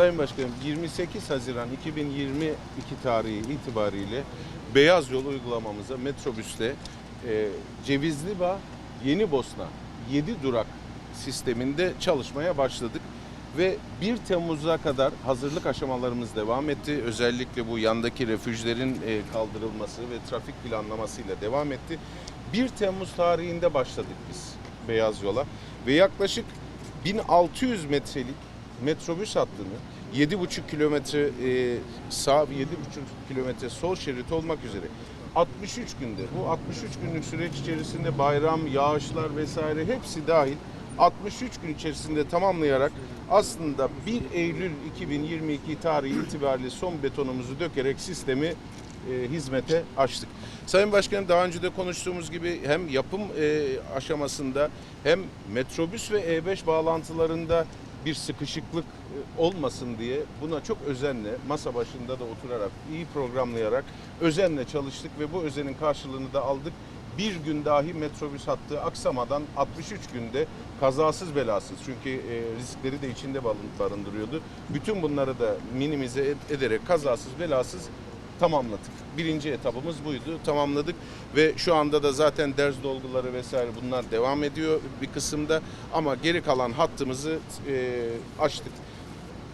Sayın Başkanım 28 Haziran 2022 tarihi itibariyle beyaz yol uygulamamıza metrobüste e, Cevizliba Yeni Bosna 7 durak sisteminde çalışmaya başladık. Ve 1 Temmuz'a kadar hazırlık aşamalarımız devam etti. Özellikle bu yandaki refüjlerin e, kaldırılması ve trafik planlamasıyla devam etti. 1 Temmuz tarihinde başladık biz beyaz yola ve yaklaşık 1600 metrelik metrobüs hattını 7,5 kilometre e, sağ ve 7,5 kilometre sol şerit olmak üzere 63 günde bu 63 günlük süreç içerisinde bayram, yağışlar vesaire hepsi dahil 63 gün içerisinde tamamlayarak aslında 1 Eylül 2022 tarihi itibariyle son betonumuzu dökerek sistemi e, hizmete açtık. Sayın Başkanım daha önce de konuştuğumuz gibi hem yapım e, aşamasında hem metrobüs ve E5 bağlantılarında bir sıkışıklık e, olmasın diye buna çok özenle masa başında da oturarak iyi programlayarak özenle çalıştık ve bu özenin karşılığını da aldık. Bir gün dahi metrobüs hattı aksamadan 63 günde kazasız belasız çünkü e, riskleri de içinde barın- barındırıyordu. Bütün bunları da minimize ed- ederek kazasız belasız tamamladık. Birinci etapımız buydu. Tamamladık ve şu anda da zaten ders dolguları vesaire bunlar devam ediyor bir kısımda ama geri kalan hattımızı e, açtık.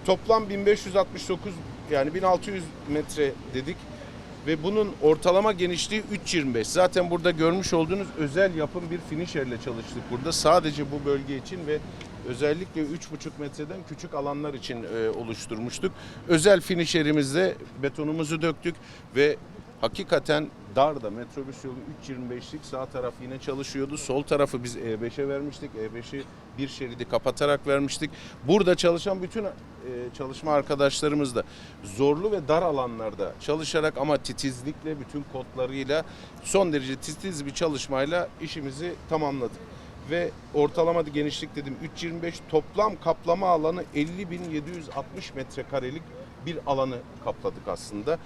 Toplam 1569 yani 1600 metre dedik ve bunun ortalama genişliği 3.25. Zaten burada görmüş olduğunuz özel yapım bir finisherle çalıştık burada. Sadece bu bölge için ve özellikle 3.5 metreden küçük alanlar için e, oluşturmuştuk. Özel finisherimizle betonumuzu döktük ve hakikaten darda metrobüs yolu 3.25'lik sağ taraf yine çalışıyordu. Sol tarafı biz E5'e vermiştik. E5'i bir şeridi kapatarak vermiştik. Burada çalışan bütün e, çalışma arkadaşlarımız da zorlu ve dar alanlarda çalışarak ama titizlikle bütün kodlarıyla son derece titiz bir çalışmayla işimizi tamamladık. Ve ortalama genişlik dedim 3.25 toplam kaplama alanı 50.760 metrekarelik bir alanı kapladık aslında.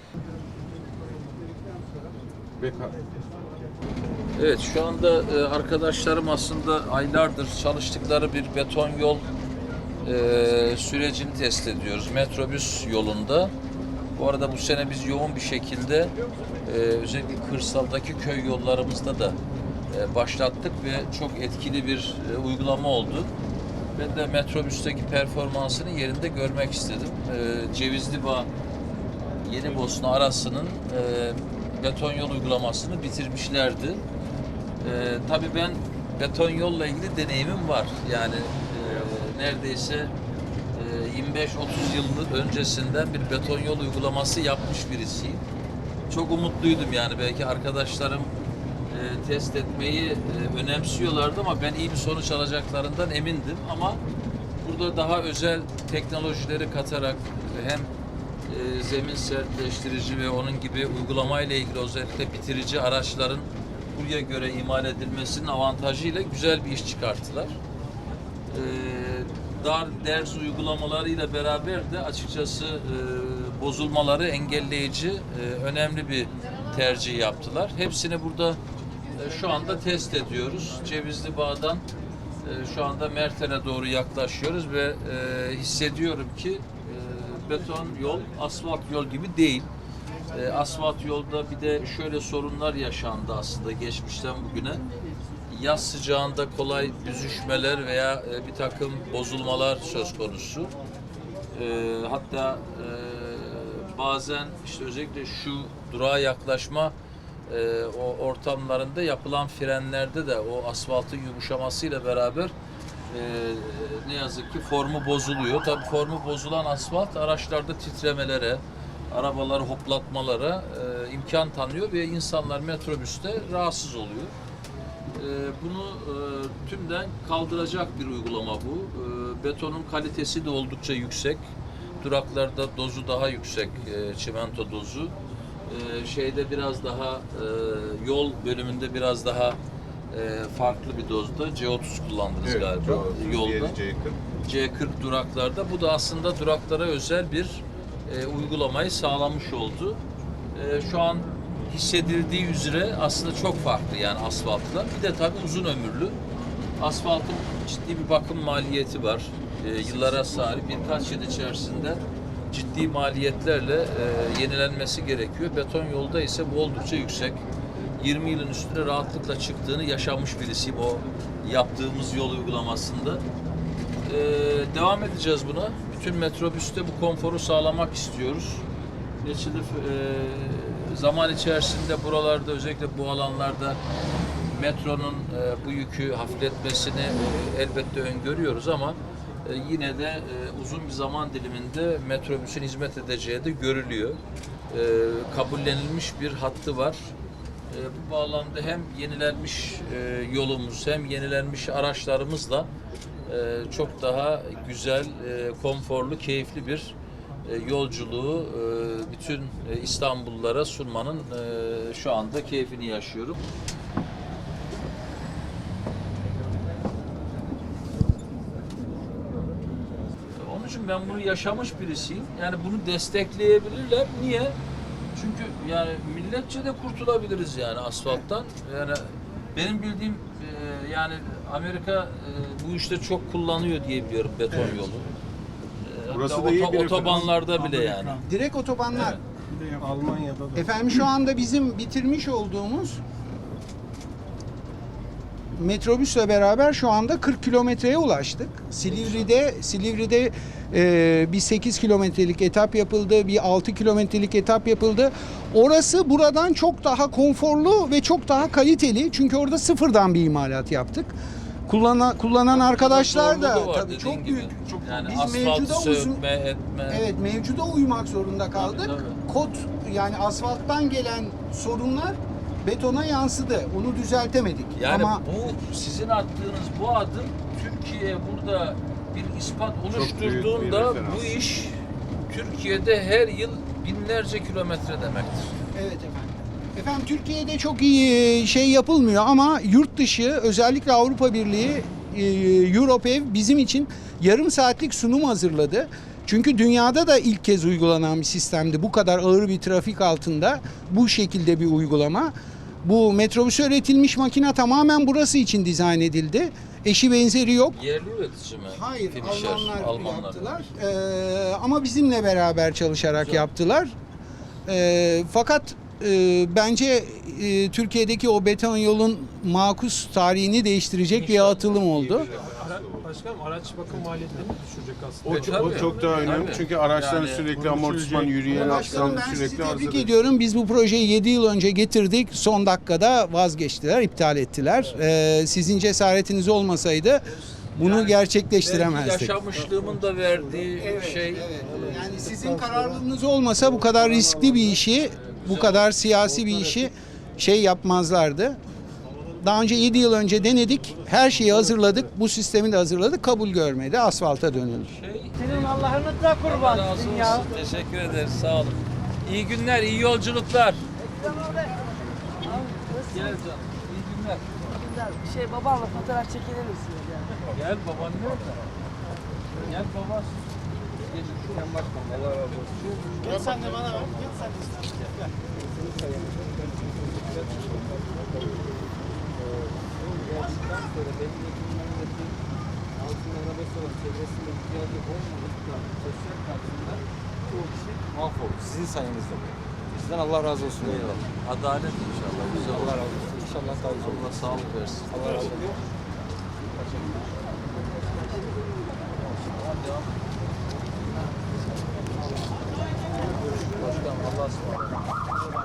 Evet şu anda e, arkadaşlarım aslında aylardır çalıştıkları bir beton yol e, sürecini test ediyoruz. Metrobüs yolunda. Bu arada bu sene biz yoğun bir şekilde e, özellikle kırsaldaki köy yollarımızda da başlattık ve çok etkili bir uygulama oldu. Ben de metrobüsteki performansını yerinde görmek istedim. E, Cevizli Bağ Yeni Bosna arasının beton yol uygulamasını bitirmişlerdi. E, tabii ben beton yolla ilgili deneyimim var. Yani e, neredeyse e, 25-30 yıl öncesinden bir beton yol uygulaması yapmış birisiyim. Çok umutluydum yani belki arkadaşlarım e, test etmeyi e, önemsiyorlardı ama ben iyi bir sonuç alacaklarından emindim ama burada daha özel teknolojileri katarak hem e, zemin sertleştirici ve onun gibi uygulamayla ilgili özellikle bitirici araçların buraya göre imal edilmesinin avantajıyla güzel bir iş çıkarttılar. E, dar ders uygulamalarıyla beraber de açıkçası e, bozulmaları engelleyici e, önemli bir tercih yaptılar. Hepsini burada e, şu anda test ediyoruz. Cevizli Bağ'dan e, şu anda Merten'e doğru yaklaşıyoruz ve e, hissediyorum ki beton yol asfalt yol gibi değil. E, asfalt yolda bir de şöyle sorunlar yaşandı aslında geçmişten bugüne. Yaz sıcağında kolay büzüşmeler veya e, bir takım bozulmalar söz konusu. E, hatta e, bazen işte özellikle şu durağa yaklaşma e, o ortamlarında yapılan frenlerde de o asfaltın yumuşamasıyla beraber ne yazık ki formu bozuluyor. Tabii formu bozulan asfalt araçlarda titremelere, arabaları hoplatmalara e, imkan tanıyor ve insanlar metrobüste rahatsız oluyor. E, bunu e, tümden kaldıracak bir uygulama bu. E, betonun kalitesi de oldukça yüksek. Duraklarda dozu daha yüksek, e, çimento dozu. E, şeyde biraz daha e, yol bölümünde biraz daha e, farklı bir dozda C30 kullandınız galiba yolda. C40 duraklarda. Bu da aslında duraklara özel bir e, uygulamayı sağlamış oldu. E, şu an hissedildiği üzere aslında çok farklı yani asfaltla. Bir de tabii uzun ömürlü. Asfaltın ciddi bir bakım maliyeti var. e, yıllara sahip birkaç yıl içerisinde ciddi maliyetlerle e, yenilenmesi gerekiyor. Beton yolda ise bu oldukça yüksek. 20 yılın üstüne rahatlıkla çıktığını yaşamış birisiyim o yaptığımız yol uygulamasında. Ee, devam edeceğiz buna. Bütün metrobüste bu konforu sağlamak istiyoruz. Neticede e, zaman içerisinde buralarda özellikle bu alanlarda metronun e, bu yükü hafifletmesini e, elbette öngörüyoruz ama e, yine de e, uzun bir zaman diliminde metrobüsün hizmet edeceği de görülüyor. E, kabullenilmiş bir hattı var. E, bu bağlamda hem yenilenmiş e, yolumuz hem yenilenmiş araçlarımızla e, çok daha güzel, e, konforlu, keyifli bir e, yolculuğu e, bütün e, İstanbullulara sunmanın e, şu anda keyfini yaşıyorum. Onun için ben bunu yaşamış birisiyim. Yani bunu destekleyebilirler. Niye? Çünkü yani milletçe de kurtulabiliriz yani asfalttan. Yani benim bildiğim e, yani Amerika e, bu işte çok kullanıyor diye biliyorum beton yolu. E, Burası hatta da iyi oto- bir referans. otobanlarda bile yani. Direkt otobanlar. Evet. Almanya'da da. Efendim şu anda bizim bitirmiş olduğumuz metrobüsle beraber şu anda 40 kilometreye ulaştık. Silivri'de Silivri'de e, bir 8 kilometrelik etap yapıldı, bir 6 kilometrelik etap yapıldı. Orası buradan çok daha konforlu ve çok daha kaliteli. Çünkü orada sıfırdan bir imalat yaptık. Kullanan, kullanan arkadaşlar da var tabii çok gibi. büyük. Çok, yani biz mevcuda sövme etme. Evet mevcuda uymak zorunda kaldık. Tabii, Kod yani asfalttan gelen sorunlar betona yansıdı. Onu düzeltemedik. Yani Ama bu sizin attığınız bu adım Türkiye'ye burada bir ispat bir oluşturduğunda referans. bu iş Türkiye'de her yıl binlerce kilometre demektir. evet efendim. Efendim Türkiye'de çok iyi şey yapılmıyor ama yurt dışı özellikle Avrupa Birliği e, Europev bizim için yarım saatlik sunum hazırladı. Çünkü dünyada da ilk kez uygulanan bir sistemdi. Bu kadar ağır bir trafik altında bu şekilde bir uygulama. Bu metrobüse üretilmiş makine tamamen burası için dizayn edildi. Eşi benzeri yok. Yerli üretici mi? Hayır, Finisher, Almanlar, yaptılar. Ee, ama bizimle beraber çalışarak Güzel. yaptılar. Ee, fakat e, bence e, Türkiye'deki o beton yolun makus tarihini değiştirecek bir İnşallah. atılım oldu. Ara, başkanım araç bakım maliyetlerini düşürecek aslında. O, E, çok, o çok daha önemli Tabii. çünkü araçların Yani sürekli amortisman, yürüyen Başkanım aksan ben sizi sürekli tebrik arızada. ediyorum. Biz bu projeyi 7 yıl önce getirdik. Son dakikada vazgeçtiler, iptal ettiler. Ee, sizin cesaretiniz olmasaydı bunu Yani gerçekleştiremezdik. Yaşamışlığımın da verdiği şey Yani sizin kararlılığınız olmasa bu kadar riskli bir işi, bu kadar siyasi bir işi şey yapmazlardı. Daha önce 7 yıl önce denedik. Her şeyi hazırladık. Bu sistemi de hazırladık. Kabul görmedi. Asfalta dönüldü. şey Senin Allah'ını da Allah kurban olsun ya. Teşekkür ederiz. Sağ olun. İyi günler, iyi yolculuklar. Gel canım. İyi günler. Şey babamla fotoğraf çekilir misiniz ya? Gel baban nerede? Gel baba. Şuradan bakma. Allah razı olsun. Gel sen de bana ver. Gel sen de mahvoldu. Sizin sayenizde. Sizden Allah razı olsun. Eyvallah. Adalet inşallah. Güzel Allah razı olsun. İnşallah güzel olur. Allah sağlık versin. Allah razı olsun. Devam.